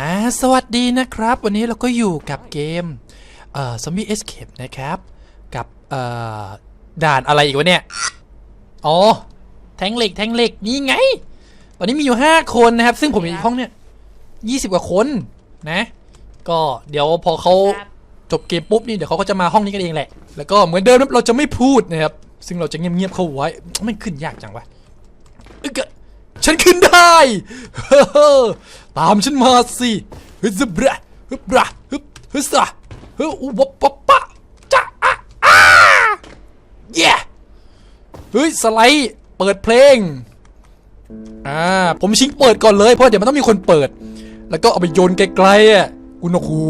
อ่าสวัสดีนะครับ วันนี้เราก็อยู่กับเกมเอ่อ Zombie Escape นะครับ กับเอ่อด่านอะไรอีกวะเนี่ยอ๋อแทงเหล็กแทงเหล็กนี่ไง ตอนนี้มีอยู่ 5 คนนะครับ ซึ่งผมอยู่ในห้องเนี่ย20 กว่าคนนะ ก็เดี๋ยวพอเขาครับจบเกมปุ๊บนี่เดี๋ยวเขาก็จะมาห้องนี้กันเองแหละ แล้วก็เหมือนเดิมนะเราจะไม่พูดนะครับ ซึ่งเราจะเงียบๆเข้าไว้ไม่ขึ้นยากจังวะอึกอะฉันขึ้นได้เฮ้อ ตามฉันมาสิฮึซบระฮึบระฮึบฮึซะฮึอุบปะปะจ้าอะอ้าเย้เฮ้ยสไลด์เปิดเพลงอ่าผมชิงเปิดก่อนเลยเพราะเดี๋ยวมันต้องมีคนเปิด แล้วก็เอาไปโยนไกลๆอะกูนกหู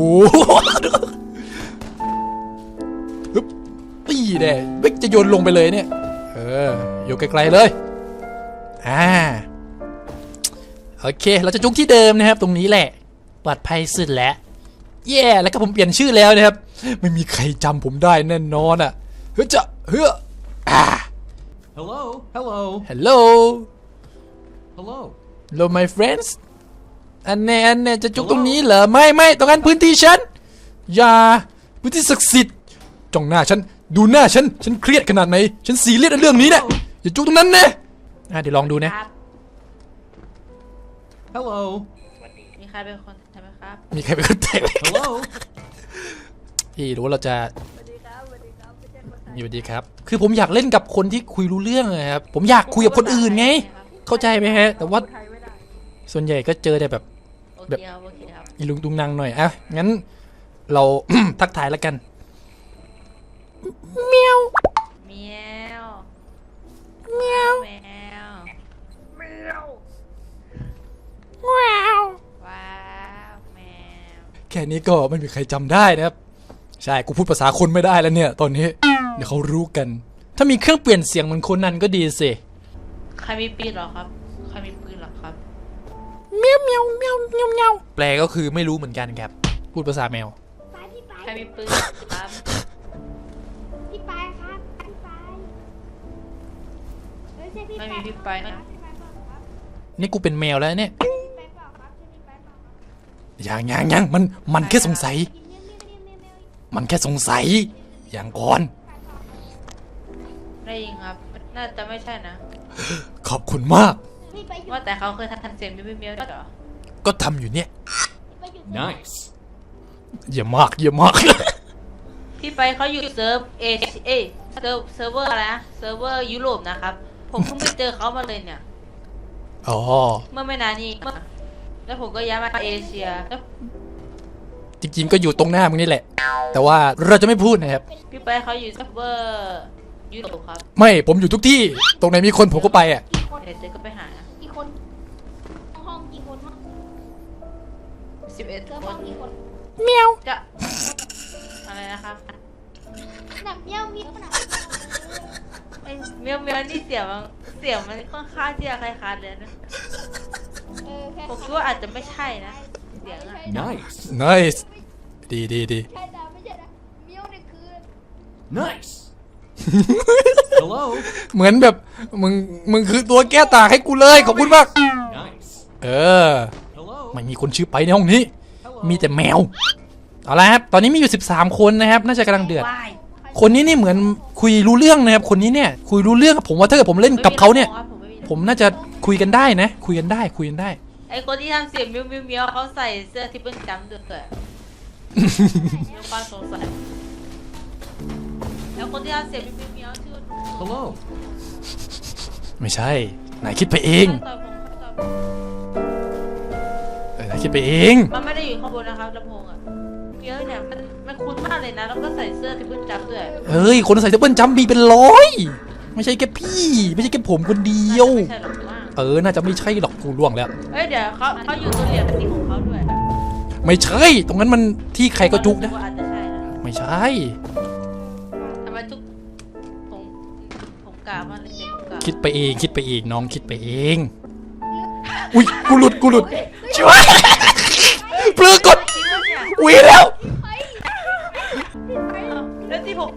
ฮึบตีเด้เบกจะโยนลงไปเลยเนี่ย เออโยนไกลๆเลย อ่า โอเค เราจะจุกที่เดิมนะครับตรงนี้แหละปลอดภัยสุดแล้วเย่แล้วก็ผมเปลี่ยนชื่อแล้วนะครับ ไม่มีใครจำผมได้แน่นอนอะเฮ้ยจะเฮ้ยอ่า Hello, hello, hello hello. hello my friends อันแน่อันแน่จะจุกตรงนี้เหรอไม่ไม่ตรงนั้นพื้นที่ฉันอย่าพื้นที่ศักดิ์สิทธิ์จ้องหน้าฉันดูหน้าฉันฉันเครียดขนาดไหนฉันซีเรียสในเรื่องนี้เนี่ยอย่าจุกตรงนั้นนะอะเดี๋ยวลองดูนะครับ Hello, มีใครเป็นคนใช่ไหมครับ มีใครเป็นคนแต่ง hello. พี่หรือว่าเราจะอยู่ดีครับ คือผมอยากเล่นกับคนที่คุยรู้เรื่องนะครับ ผมอยากคุยกับคนอื่นไง เข้าใจไหมฮะ แต่ว่าส่วนใหญ่ก็เจอแต่แบบ โอแบเคบครับโอเคครับอีลุงตุงนางหน่อยอะงั้น เรา ทักทายแล้วกันเมียวเมียวเมียวแมวว้าว ว้าวแมวแค่นี้ก็ไม่มีใครจำได้นะครับ ใช่กูพูดภาษาคนไม่ได้แล้วเนี่ย ตอนนี้ เดี๋ยวเขารู้กัน ถ้ามีเครื่องเปลี่ยนเสียงเหมือนคนนั้นก็ดีสิใครมีปืนเหรอครับใครมีปืนเหรอครับ เมียวเมียวเมียวเมียวเมียวแปลก็คือไม่รู้เหมือนกันครับ พูดภาษาแมว ไปพี่ไปใครมีปืนครับพี่ไปครับพี่ไปเอ้ยใช่พี่ไม่มีพี่ไปนะพี่ไปเปล่าครับนี่กูเป็นแมวแล้วเนี่ย ครับยังยังยังมันมันแค่สงสัยกินเมี่ยวเมี่ยวเมี่ยวเมี่ยวเมี่ยวมันแค่สงสัย อย่างก่อน ได้ยิงครับ น่าจะไม่ใช่นะ ขอบคุณมาก พี่ไปอยู่ว่าแต่เขาเคยทำเสียงเมียวเมียวด้วยเหรอก็ทำอยู่เนี่ย ไปอยู่ Nice. เยี่ยมมาก เยี่ยมมากที่ไปเขาอยู่เซิร์ฟเอเอยเซิร์ฟเซิร์ฟเวอร์อะไรนะเซิร์ฟเวอร์ยุโรปนะครับ ผมเพิ่งไปเจอเขามาเลยเนี่ย อ๋อ เมื่อไม่นานนี้เมื่อ แล้วผมก็ย้ายมาเอเชียแล้วจริงๆก็อยู่ตรงหน้ามึงนี่แหละ แต่ว่าเราจะไม่พูดนะครับ พี่ไปเขาอยู่เซิร์ฟเวอร์ยุโรปครับไม่ผมอยู่ทุกที่ตรงไหนมีคนผมก็ไปอะกี่คนเดี๋ยวเจ๊ก็ไปหากี่คน ห้องกี่คนห้องสิบเอ็ดเจอคห้อนงกี่คนเมียวจะอะไรนะครับหนักเมี่ยวเมี่ยวหนักไอ้เมียวเมียวนี่เสียงมันเสียงมันค่อนข้างที่จะคล้ายๆเลยนะเออแค่ ผมคิดว่าอาจจะไม่ใช่นะเสียงอะ Nice. nice ดีดีดี ใช่แต่ไม่ใช่นะเมี่ยวเนี่ยคือ Nice. hello. เหมือนแบบมึงมึงคือตัวแก้ต่างให้กูเลยขอบคุณมาก Nice. เออ Hello. ไม่มีคนชื่อไปในห้องนี้มีแต่แมวเอาละครับตอนนี้มีอยู่ 13 คนนะครับ น่าจะกำลังเดือดว้ายคนนี้นี่เหมือนคุยรู้เรื่องนะครับ คนนี้เนี่ยคุยรู้เรื่องผมว่าถ้าเกิดผมเล่นกับเขาเนี่ยผมไม่มีผมน่าจะคุยกันได้นะ คุยกันได้คุยกันได้ ไอ้คนที่ทำเสียงเมียวเมียวเมียวเขาใส่เสื้อทิปเปิลจัมป์ด้วยมีความสงสัยแล้วคนที่ทำเสียงเมียวเมียวชื่อ Hello. ไม่ใช่นายคิดไปเองต่อยผมต่อยผมเออนายคิดไปเอง มันไม่ได้อยู่ข้างบนนะครับลำโพงอะเมียวเนี่ยมันมันคุ้นมากเลยนะแล้วก็ใส่เสื้อทิปเปิลจัมป์ด้วยเฮ้ย คนใส่เสื้อเปิ้ลจัมป์มีเป็นร้อย ไม่ใช่แค่พี่ ไม่ใช่แค่ผมคนเดียวไม่ใช่หรอกว่า เออ น่าจะไม่ใช่หรอกกูล่วงแล้วเอ้ยเดี๋ยวเขาเขาอยู่ตัวเหลี่ยมสีของเขาด้วยไม่ใช่ ตรงนั้นมันที่ใครก็จุกนะว่าอาจจะใช่นะไม่ใช่ ทำไมจุกผมผมกล่าวมาเลยเด็กผมกล่าวคิดไปเอง คิดไปเองน้องคิดไปเอง อุ้ยกูหลุดกูหลุดช่วยเปลือกกดคิดว่าเนี่ยอุ้ยแล้ว แล้วที่ผม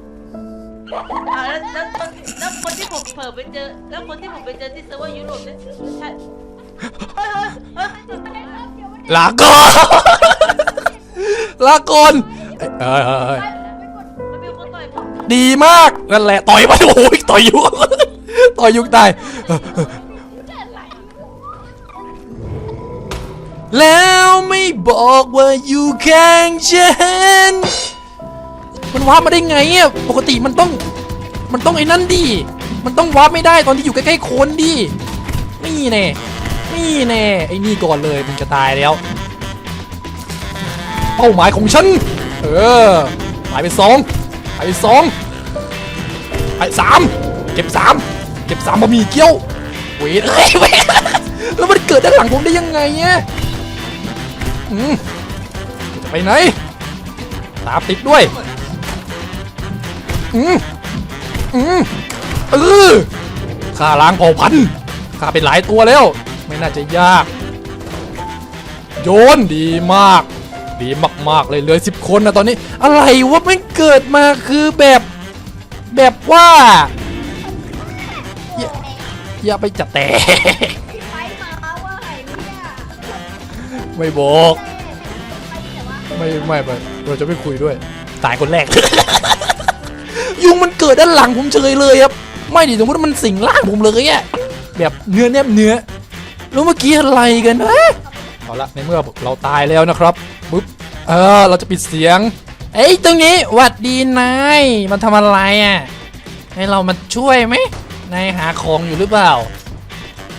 อ่าแล้วแล้วคน แล้วคนที่ผมเผลอไปเจอ แล้วคนที่ผมไปเจอที่เซิร์ฟเวอร์ยุโรปเนี่ยใช่เฮ้ยเฮ้ยเฮ้ยลาก่อนลาก่อนเอ้ยเอ้ยเอ้ยเอ้ยมันมีคนต่อยผมดีมากนั่นแหละต่อยไปโอ้ยต่อยยู่ต่อยยุกตายแล้วไม่บอกว่าอยู่ข้างฉันมันว่ามาได้ไงอะปกติมันต้อง มันต้องไอ้นั่นดิ มันต้องวาร์ปไม่ได้ตอนที่อยู่ใกล้ๆคนดิ นี่แน่ นี่แน่ ไอ้นี่ก่อนเลยมันจะตายแล้ว เป้าหมายของฉัน เออหายไปสองหายไปสองหายสามเก็บสามเก็บสามบะหมี่เกี๊ยวเวทเอ้ยเวทแล้วมันเกิดด้านหลังผมได้ยังไงเนี่ยอืมจะไปไหน ตามติดด้วย อืม อืมเออข้าล้างเผ่าพันธุ์ข้าเป็นหลายตัวแล้ว ไม่น่าจะยาก โยนดีมาก ดีมากๆเลยเหลยสิบคนนะตอนนี้ อะไรวะมันเกิดมาคือแบบแบบว่า อย่าไปจัดแต่ไปมาว่าไงเนี่ยไม่บอก ไม่ไม่ไม่เราจะไม่คุยด้วย ตายคนแรก ยุงมันเกิดด้านหลังผมเฉยเลยครับ ไม่ดิสมมติมันสิงร่างผมเลยอะแบบเนื้อแนบเนื้อ แล้วเมื่อกี้อะไรกันนะเอาละในเมื่อเราตายแล้วนะครับปุ๊บเออเราจะปิดเสียง เอ้ยตรงนี้หวัดดีนายมันทำอะไรอะให้เรามาช่วยไหมนายหาของอยู่หรือเปล่า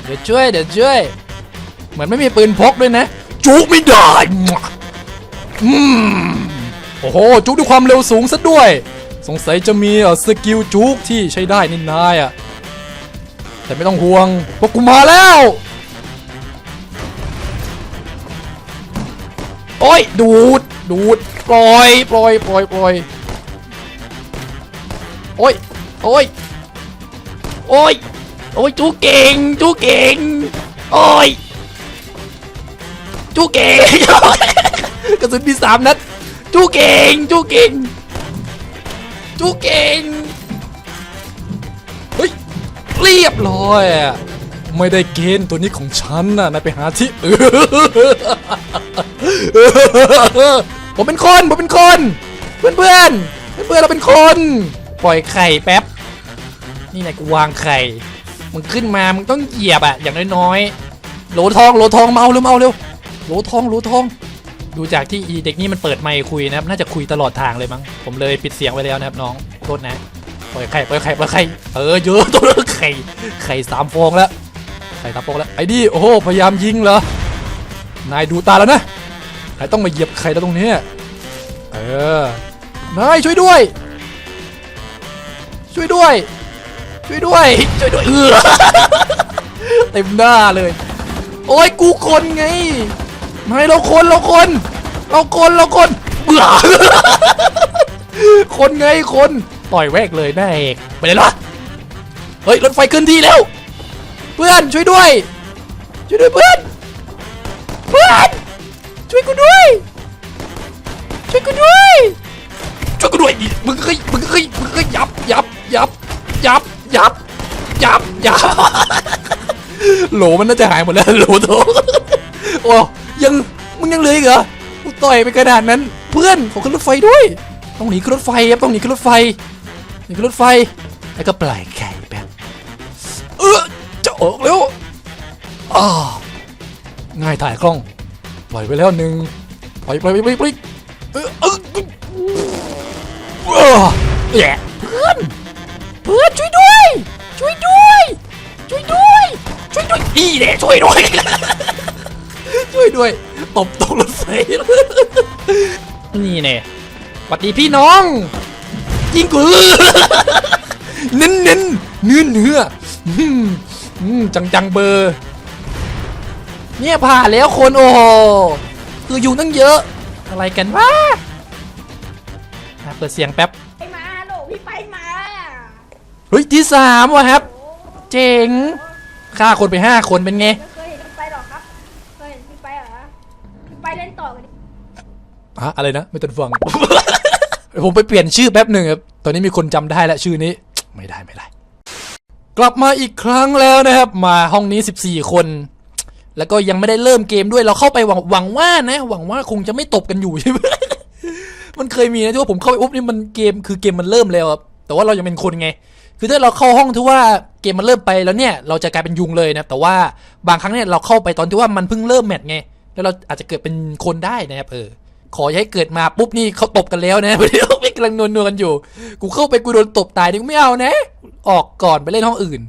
เดี๋ยวช่วยเดี๋ยวช่วย เหมือนไม่มีปืนพกด้วยนะ จุกไม่ได้อืมโอ้โห จุกด้วยความเร็วสูงซะด้วย งสัยจะมีเอ่อสกิลจุกที่ใช้ได้นินนายอะ แต่ไม่ต้องห่วงพวกกูมาแล้ว โอ้ย ดูด ดูด ปล่อย ปล่อย ปล่อย ปล่อย โอ้ย โอ้ย โอ้ย โอ้ย จูเก่ง จูเก่ง โอ้ย จูเก่ง กระสุนมีสามนัด จูเก่ง จูเก่ง จูเก่งเฮ้ยเรียบร้อยอะไม่ได้เกณฑ์ตัวนี้ของฉันน่ะนายไปหาที่อื่นผมเป็นคนผมเป็นคน เพื่อนเพื่อนเพื่อนเราเป็นคน ปล่อยไข่แป๊บ นี่นายกูวางไข่มึงขึ้นมามึงต้องเหยียบอะอย่างน้อยๆโหลทองโหลทองมาเอาเร็วมาเอาเร็วโหลทองโหลทอง ดูจากที่อีเด็กนี่มันเปิดไมค์คุยนะครับ น่าจะคุยตลอดทางเลยมั้ง ผมเลยปิดเสียงไว้แล้วนะครับน้องโทษนะปล่อยไข่ปล่อยไข่ปล่อยไข่เออเยอะตัวไข่ไข่สามฟองแล้วไข่สามฟองแล้วไอ้ดิโอ้โหพยายามยิงเหรอนายดูตาแล้วนะนายต้องมาเหยียบไข่แล้วตรงนี้เออนายช่วยด้วย ช่วยด้วย ช่วยด้วยช่วยด้วยเออเต็มหน้าเลย โอ้ยกูคนไง ไม่เราคนเราคน เราคนเราคนเบื่อคนไงคนต่อยแวกเลยหน้เอกไปเลยเหรอเฮ้ยรถไฟขึ้นที่แล้ว เพื่อนช่วยด้วย ช่วยด้วยเพื่อน เพื่อน ช่วยกูด้วย ช่วยกูด้วยช่วยกูด้วยดิมึงก็มึงก็มึงก็ยับยับยับยับยับยับยับโหลมันน่าจะหายหมดแล้วโหลโถโอ้ ยังมึงยังเหลืออีกเหรอกูต่อยไปขนาดนั้น เพื่อนขอขึ้นรถไฟด้วย ต้องหนีขึ้นรถไฟครับต้องหนีขึ้นรถไฟหนีขึ้นรถไฟ แล้วก็ปล่อยไข่แบบเออจะออกแล้วอ้าง่ายถ่ายคล่อง ปล่อยไปแล้วหนึ่งปล่อยปล่อยปล่อยปล่อยปเออเออเออแย่เพื่อนเพื่อนช่วยด้วย ช่วยด้วย ช่วยด้วย ช่วยด้วยอีเน่ช่วยด้วย ช่วยด้วยตบตกรถไฟนี่เน่สวัสดีพี่น้องยิงกูเน้นเน้นเนื้อเนื้ออืมอืมจังจังเบอร์ เนี่ยผ่านแล้วคนโอ้โหคืออยู่ตั้งเยอะ อะไรกันวะอะเปิดเสียงแป๊บไปมาโหลพี่ไปมาเฮ้ยที่สามวะครับ เจ๋งฆ่าคนไปห้าคนเป็นไง ฮะอะไรนะ ไม่ต้องฟัง ผมไปเปลี่ยนชื่อแป๊บหนึ่งครับ ตอนนี้มีคนจำได้แล้วชื่อนี้ ไม่ได้ไม่ได้ กลับมาอีกครั้งแล้วนะครับ มาห้องนี้ 14 คน แล้วก็ยังไม่ได้เริ่มเกมด้วยเราเข้าไปหวังหวังว่านะ หวังว่าคงจะไม่ตบกันอยู่ใช่ไหมมันเคยมีนะที่ว่าผมเข้าไปปุ๊บนี่มันเกมคือเกมมันเริ่มแล้วครับแต่ว่าเรายังเป็นคนไง คือถ้าเราเข้าห้องที่ว่าเกมมันเริ่มไปแล้วเนี่ยเราจะกลายเป็นยุงเลยนะ แต่ว่าบางครั้งเนี่ยเราเข้าไปตอนที่ว่ามันเพิ่งเริ่มแมตช์ไง แล้วเราอาจจะเกิดเป็นคนได้นะครับเออ ขออย่าให้เกิดมาปุ๊บนี่เขาตบกันแล้วนะเดี๋ยวไม่กำลังนวลๆกันอยู่ กูเข้าไปกูโดนตบตายนี่กูไม่เอานะ ออกก่อนไปเล่นห้องอื่น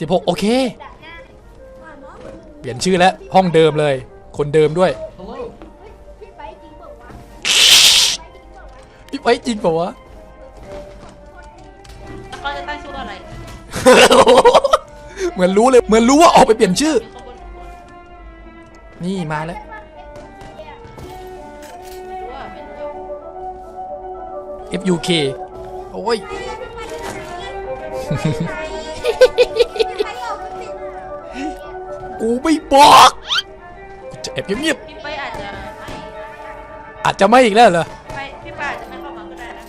16โอเคด่าหน้าอ่าเนาะเปลี่ยนชื่อแล้วห้องเดิมเลย คนเดิมด้วย Hello. เฮ้ยพี่ไปจริงเปล่าวะไปจริงเปล่าวะพี่ไว้จริงเปล่าวะเขาจะตั้งชื่อว่าอะไร เหมือนรู้เลย เหมือนรู้ว่าออกไปเปลี่ยนชื่อมีข้างบนข้างบนนี่มาแล้ว FUK โอ้ย กูไม่บอกกูจะแอบเงียบพี่ไปอาจจะไม่ๆอาจจะไม่อีกแล้วเหรอ ไปพี่ไปอาจจะไม่เข้ามาก็ได้นะ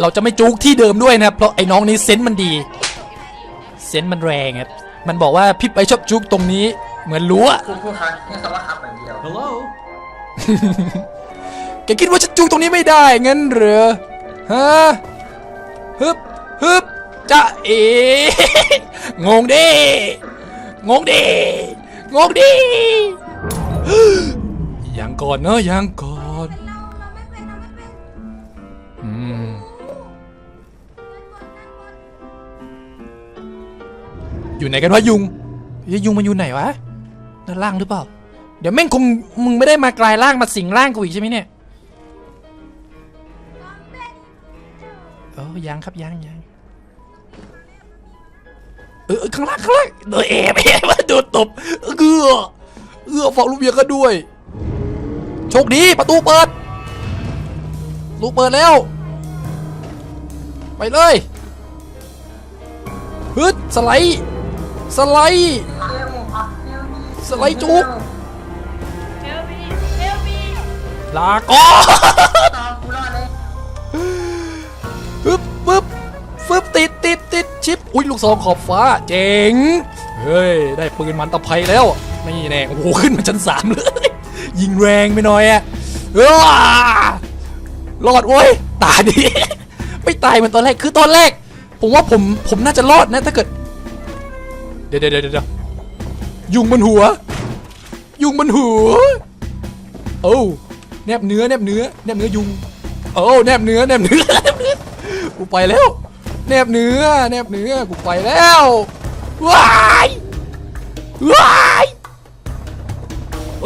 เราจะไม่จุกที่เดิมด้วยนะครับ เพราะไอ้น้องนี้เซนส์มันดี เซนส์มันแรงครับ มันบอกว่าพี่ไปชอบจุกตรงนี้ เหมือนรู้อะคุณครูครับนี่คำว่าครับอย่างเดียว Hello. แกคิดว่าฉันจุกตรงนี้ไม่ได้งั้นเหรอฮะฮึบฮึบจะเองงดิงงดิงงดิยังก่อนเนอะยังก่อนอืมอยู่ไหนกันวะยุงยยุงมันอยู่ไหนวะด้านล่างหรือเปล่า เดี๋ยวแม่งคงมึงไม่ได้มากลายร่างมาสิงร่างกูอีกใช่ไหมเนี่ย เออยังครับยังยังเออเออข้างล่างข้างล่างโดยแอบแอบมาโดนตบเออเอื้อเอื้อฝากลูกเบียร์กันด้วย โชคดีประตูเปิด ลูกเปิดแล้ว ไปเลยฮึดสไลด์สไลด์สไลด์จุกเฮลมีเฮลมีลาก่อน ฟึบติดติดติดชิป อุ้ยลูกซองขอบฟ้า เจ๋ง เฮ้ย ได้ปืนมันตะไคร้แล้ว นี่แน่โอ้โห ขึ้นมาชั้นสามเลย ยิงแรงไปหน่อยอะรอดเว้ย ตายดิไม่ตายมือนตอนแรก คือตอนแรก ผมว่าผม ผมน่าจะรอดนะ ถ้าเกิด เดี๋ยวเดี๋ยวเดี๋ยวยุงบนหัว ยุงบนหัว โอ้แนบเนื้อแนบเนื้อแนบเนื้อยุง โอ้าแนบเนื้อแนบเนื้อแนบเนื้อกูไปแล้ว แนบเนื้อแนบเนื้อกูไปแล้วว้ายว้าย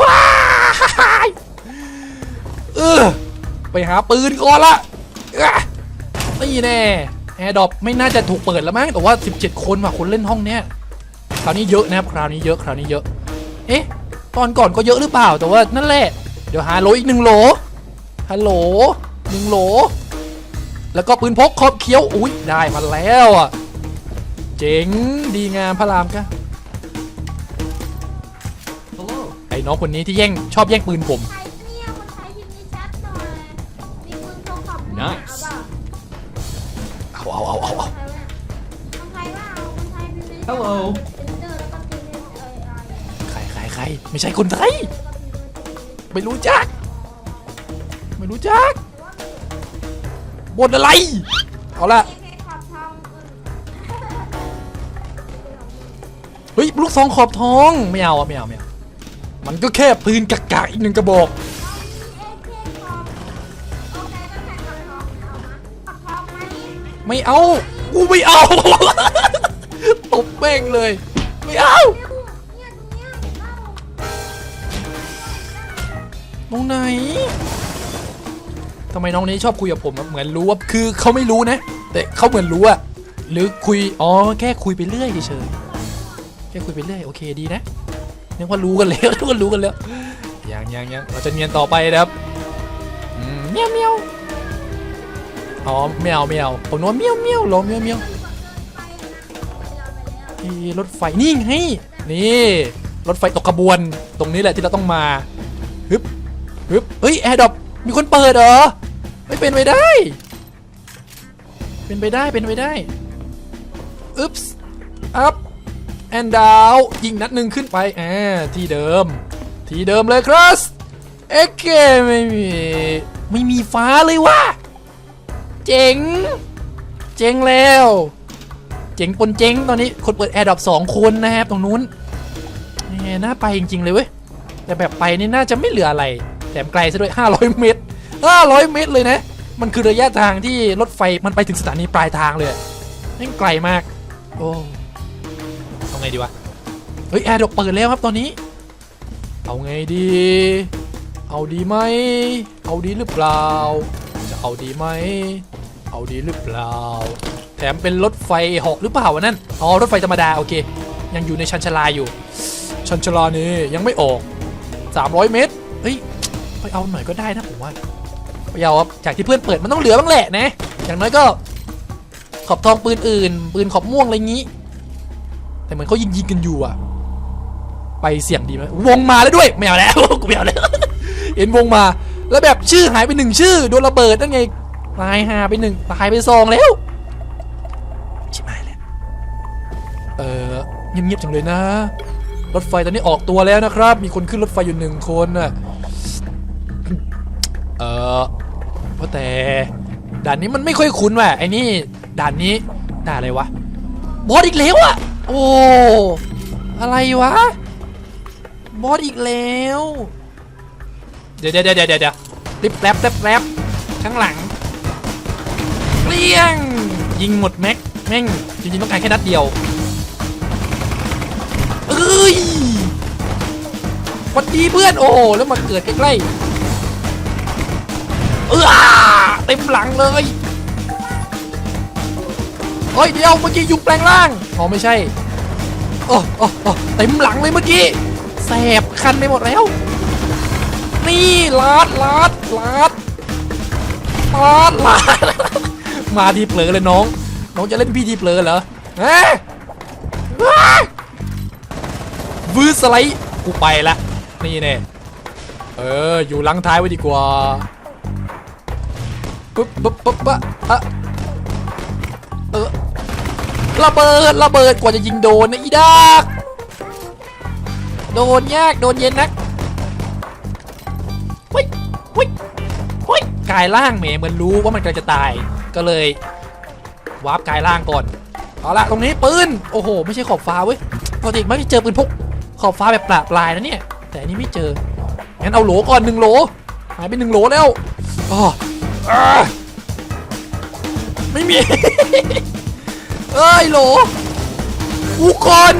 ว้ายเออไปหาปืนก่อนละนี่แน่แอร์ดอปไม่น่าจะถูกเปิดแล้วมั้งแต่ว่า 17 คนว่ะคนเล่นห้องเนี้ยคราวนี้เยอะนะครับคราวนี้เยอะคราวนี้เยอะ เอ๊ะตอนก่อนก็เยอะหรือเปล่าแต่ว่านั่นแหละ เดี๋ยวหาโหลอีกหนึ่งโหลฮัลโหลหนึ่งโหล แล้วก็ปืนพกขอบเขียว อุ้ยได้มาแล้วอะ เจ๋งดีงามพระรามกะ Hello. ไอ้น้องคนนี้ที่แย่งชอบแย่งปืนผมใครเนี่ยคนไทยพิมพ์ในแชทหน่อยมีปืนโทรศัพท์ Nice เอาเอาเอาเอาเอาคนไทยว่าเอาคนไทยพิมพ์ในแชท Hello. เป็นเดอร์แล้วก็พิมพ์ในเอ่ยอะไรใครใครใครไม่ใช่คนไทย ไม่รู้จัก ไม่รู้จัก บนอะไร เอาละเฮ้ยลูกซองขอบทองไม่เอาอะไม่เอาไม่เอามันก็แค่ปืนกากๆอีกหนึ่งกระบอกไม่เอา กูไม่เอา ตบแม่งเลย ไม่เอา ตรงไหน ทำไมน้องนี้ชอบคุยกับผมเหมือนรู้ว่าคือเขาไม่รู้นะ แต่เขาเหมือนรู้อะหรือคุยอ๋อแค่คุยไปเรื่อยเฉยแค่คุยไปเรื่อยโอเคดีนะนึกว่ารู้กันแล้วนึกว่ารู้กันแล้วยังยังยังเราจะเนียนต่อไปนะครับอืมเมียวเมียวอ๋อไม่เอาไม่เอาผมนึกว่าเมียวเมียวรอเมียวเมียวรถไฟนี่ไงนี่รถไฟตกขบวน ตรงนี้แหละที่เราต้องมาฮึบฮึบเฮ้ยแอร์ดรอปมีคนเปิดเหรอ ไม่เป็นไปได้ เป็นไปได้ เป็นไปได้ อึ๊บส์อัพแอนดาวยิงนัดหนึ่งขึ้นไปอ่าที่เดิม ที่เดิมเลยครับเอ็กเคไม่มี ไม่มีฟ้าเลยว่ะ เจ๋ง เจ๋งแล้ว เจ๋งปนเจ๋งตอนนี้คนเปิดแอร์ดรอปสองคนนะครับตรงนู้นแหมน่าไปจริง ๆ เลยเว้ย แต่แบบไปนี่น่าจะไม่เหลืออะไร แถมไกลซะด้วย 500 เมตร 500 เมตรเลยนะ มันคือระยะทางที่รถไฟมันไปถึงสถานีปลายทางเลยอะนั่งไกลมาก โอ้เอาไงดีวะ เฮ้ยแอร์ดรอปเปิดแล้วครับตอนนี้ เอาไงดี เอาดีไหม เอาดีหรือเปล่า จะเอาดีไหม เอาดีหรือเปล่า แถมเป็นรถไฟเหาะหรือเปล่าวะนั่น อ๋อรถไฟธรรมดาโอเค ยังอยู่ในชันชาลาอยู่ชันชาลานี่ยังไม่ออก 300 เมตร เฮ้ยไปเอาหน่อยก็ได้นะผมว่า ไปเอาครับจากที่เพื่อนเปิดมันต้องเหลือบ้างแหละนะ อย่างน้อยก็ ขอบทองปืนอื่น ปืนขอบม่วงอะไรงี้ แต่เหมือนเขายิงยิงกันอยู่อะไปเสี่ยงดีไหมวงมาแล้วด้วยไม่เอาแล้วกูไม่เอาแล้วเห็นวงมา แล้วแบบชื่อหายไปหนึ่งชื่อโดนระเบิดนั่นไงตายหาไปหนึ่งตายไปสองแล้วชิบหายแล้วเออเงียบๆจังเลยนะ รถไฟตอนนี้ออกตัวแล้วนะครับ มีคนขึ้นรถไฟอยู่หนึ่งคนน่ะเออ แต่ด่านนี้มันไม่ค่อยคุ้นว่ะไอ้นี่ด่านนี้ด่านอะไรวะบอสอีกแล้วอะโอ้อะไรวะบอสอีกแล้ว เดี๋ยวเดี๋ยวเดี๋ยวเดี๋ยวริบแรปแรปแรปข้างหลังเปรี้ยง ยิงหมดแม็กแม่งจริงๆต้องการแค่นัดเดียวเอ้ยวันดีเพื่อนโอ้แล้วมาเกิดใกล้ๆ เออเต็มหลังเลยเฮ้ยเดี๋ยวเมื่อกี้ยุงแปลงร่างอ๋อไม่ใช่โอ้โอ้โอ้เต็มหลังเลยเมื่อกี้แสบคันไปหมดแล้ว นี่ลาดลาดลาดลาดลาดมาทีเผลอเลยน้อง น้องจะเล่นพี่ทีเผลอเหรอฮะว้าวืดสไลด์กูไปละนี่แน่เอออยู่หลังท้ายไว้ดีกว่า ปุ๊บปุ๊บปุ๊บปะอะเออระเบิดระเบิดกว่าจะยิงโดนนะอีดากโดนยากโดนเย็นนักเฮ้ยเฮ้ยเฮ้ยกายล่างแมเหมือนรู้ว่ามันกำลังจะตายก็เลยวาร์ปกายล่างก่อนเอาละตรงนี้ปืนโอ้โห ไม่ใช่ขอบฟ้าเว้ยปกติไม่ได้เจอปืนพกขอบฟ้าแบบปลาปลายนะเนี่ย แต่อันนี้ไม่เจองั้นเอาโหลก่อนหนึ่งโหลหายไปหนึ่งโหลแล้วอ๋อ ไม่มี เอ้ยโหลกูก่อน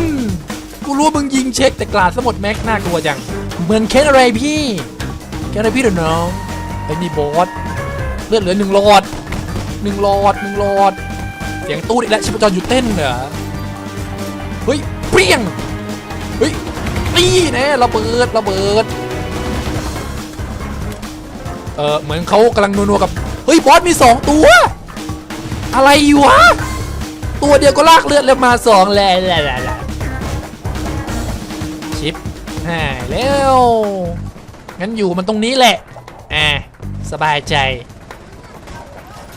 กูรู้มึงยิงเช็คแต่กลาดสมดแม็กน่ากลัวจัง เหมือนเคสอะไรพี่เคสอะไรพี่เดี๋ยวน้องไอ้นี่บอสเลือดเหลือหนึ่งหลอดหนึ่งหลอดหนึ่งหลอด เสียงตู้อีกแล้วชิปจรหยุดเต้นเหรอเฮ้ยเปรี้ยงเฮ้ยนี่แน่ระเบิดระเบิด เออเหมือนเขากำลังนัวๆกับ เฮ้ย บอสมีสองตัว อะไรอยู่วะ ตัวเดียวก็ลากเลือดแล้วมาสองแล้วชิปหายแล้ว งั้นอยู่มันตรงนี้แหละอ่าสบายใจ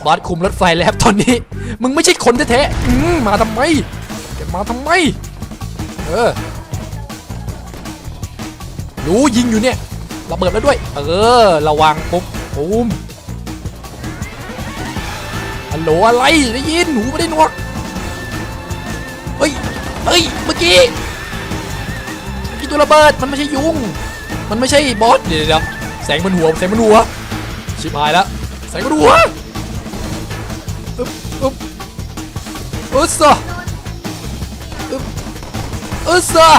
บอสคุมรถไฟแล้วครับตอนนี้ มึงไม่ใช่คนแท้ๆอืมมาทำไมแกมาทำไม เออรู้ยิงอยู่เนี่ย ระเบิดแล้วด้วย เออ ระวังปุ๊บปุ้มฮัลโหลอะไรได้ยินหูไม่ได้นวกเฮ้ยเฮ้ยเมื่อกี้เมื่อกี้ตัวระเบิดมันไม่ใช่ยุง มันไม่ใช่บอสเดี๋ยวเดี๋ยวแสงบนหัวแสงบนหัวชิบหายแล้วแสงบนหัวอึ๊บอึ๊บอึ๊บซะอึ๊บอึ๊บซะ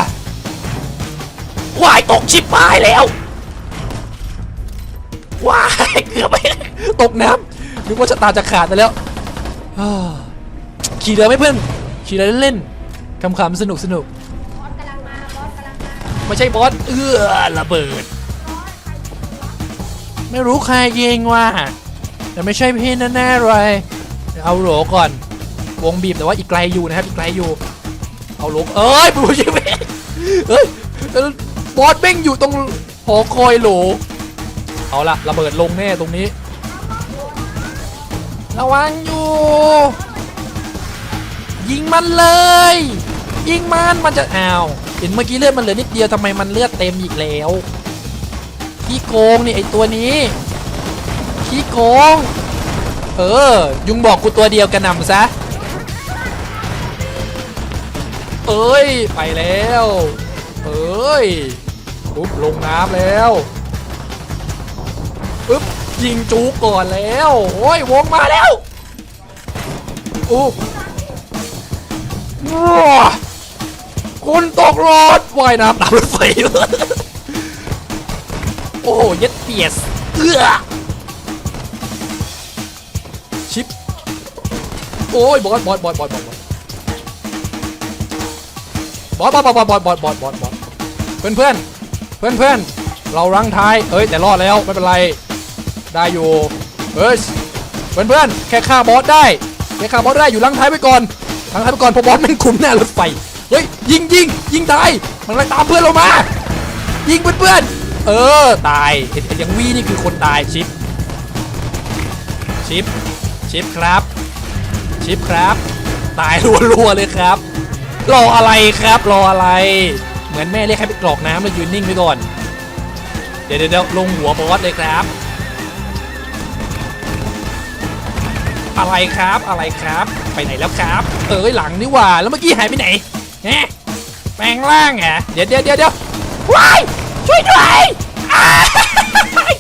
วายตกชิบหายแล้ว วายเกือบไปตกน้ำนึกว่าชะตาจะขาดไปแล้วอ่าขี่เรือไหมเพื่อนขี่เรือเล่นๆคำๆสนุกสนุกบอสกำลังมาบอสกำลังมาๆไม่ใช่บอสเอื้อระเบิด ไม่รู้ใครยิงว่าแต่ไม่ใช่พี่แน่ๆเลยเดี๋ยวเอาโหลก่อน วงบีบแต่ว่าอีกไกลอยู่นะครับอีกไกลอยู่ เอาโหลเอ้ยปูชิเมเอ้ยบอสเบ้งอยู่ตรงหอคอยโหล เอาละระเบิดลงแน่ตรงนี้ ระวังอยู่ ยิงมันเลย ยิงมันมันจะอ้าวเห็นเมื่อกี้เลือดมันเหลือนิดเดียวทำไมมันเลือดเต็มอีกแล้วขี้โกงนี่ไอตัวนี้ขี้โกงเออ ยุงบอกกูตัวเดียวกระนำซะ เอ้ย ไปแล้ว เอ้ยปุ๊บลงน้ำแล้ว ยิงจูก่อนแล้ว โอ้ยวงมาแล้วอู้ว้าคุณตกรถว่ายน้ำตามรถไฟโอ้เย็ดเปียสเอื้อชิป โอ้ยบอสบอสบอสบอสบอสบอสบอสบอสบอสบอสบอสบอสเพื่อนเพื่อนเพื่อนเพื่อนเรารังท้าย เอ้ยแต่รอดแล้ว ไม่เป็นไร ได้อยู่เฮ้ยเพื่อนเพื่อนแค่ฆ่าบอสได้แค่ฆ่าบอสได้อยู่รั้งท้ายไปก่อนรั้งท้ายไปก่อนเพราะบอสแม่งคุมหน้ารถไฟเฮ้ยยิงยิงยิงตายมันไล่ตามเพื่อนเรามา ยิงเพื่อนเพื่อนเออตายเห็นเห็นอย่างวีนี่คือคนตายชิปชิปชิปครับ ชิปครับ ตายรัวๆเลยครับ รออะไรครับรออะไร เหมือนแม่เรียกให้ไปกรอกน้ำแล้วยืนนิ่งไว้ก่อน เดี๋ยวเดี๋ยวลงหัวบอสเลยครับ อะไรครับอะไรครับ ไปไหนแล้วครับ เอ้ยหลังนี่ว่าแล้วเมื่อกี้หายไปไหนแหมแปลงร่างเหรอเดี๋ยวเดี๋ยวเดี๋ยวเดี๋ยวว้ายช่วยด้วยอ้าย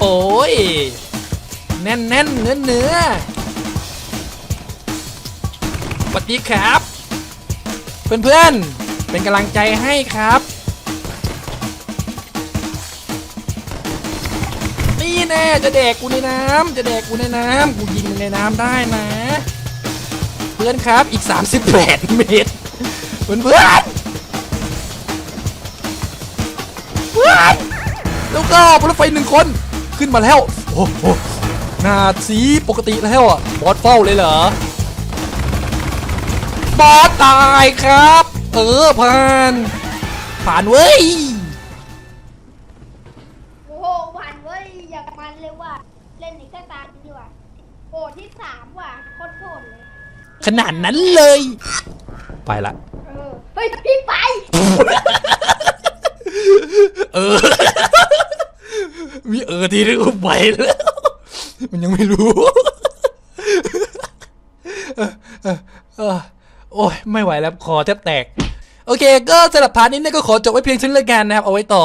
โอ้ยแน่นแน่นเนื้อเนื้อสวัสดีครับ เพื่อนๆเป็นกำลังใจให้ครับ แน่จะแดกกูในน้ำจะแดกกูในน้ำกูยิงในน้ำได้นะ เพื่อนครับอีก 38 เมตร เพื่อนเพื่อนเพื่อนแล้วก็บนรถไฟหนึ่งคนขึ้นมาแล้วโอ้โหหน้าสีปกติแล้วอะบอสเฝ้าเลยเหรอบอสตายครับ เออผ่านผ่านเว้ย โอ้ที่สามว่ะโคตรโหดเลย ขนาดนั้นเลย ไปละ เออ เฮ้ยพี่ไป เออ มีเออที่รู้ไปแล้ว มันยังไม่รู้เออเออเออโอ้ยไม่ไหวแล้วคอแทบแตก โอเค ก็สำหรับพาร์ทนี้เนี่ยก็ขอจบไว้เพียงเท่านี้แล้วกันนะครับ เอาไว้ต่อ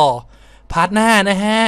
พาร์ทหน้านะฮะ